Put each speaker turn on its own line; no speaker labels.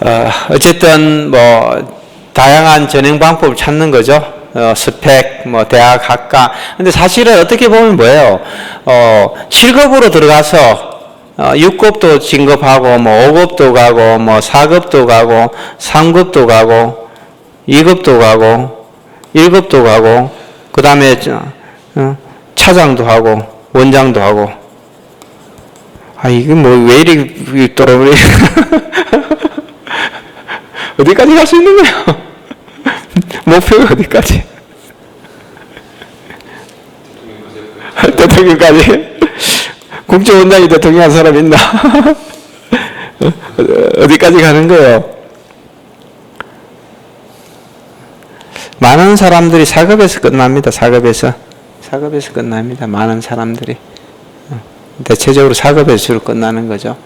어, 어쨌든 뭐 다양한 전형 방법을 찾는 거죠. 어, 스펙, 뭐 대학 학과. 근데 사실은 어떻게 보면 뭐예요? 어, 실급으로 들어가서 어, 6급도 진급하고 뭐 5급도 가고 뭐 4급도 가고 3급도 가고 2급도 가고 1급도 가고 그다음에 저, 어, 차장도 하고 원장도 하고 아 이게 뭐 왜 이리 또 어디까지 갈 수 있는 거야? 목표가 어디까지? 대통령까지? 국정원장이 대통령 한 사람 있나? 어디까지 가는 거예요? 많은 사람들이 사급에서 끝납니다. 사급에서. 사급에서 끝납니다. 많은 사람들이. 어, 대체적으로 사급에서 주로 끝나는 거죠.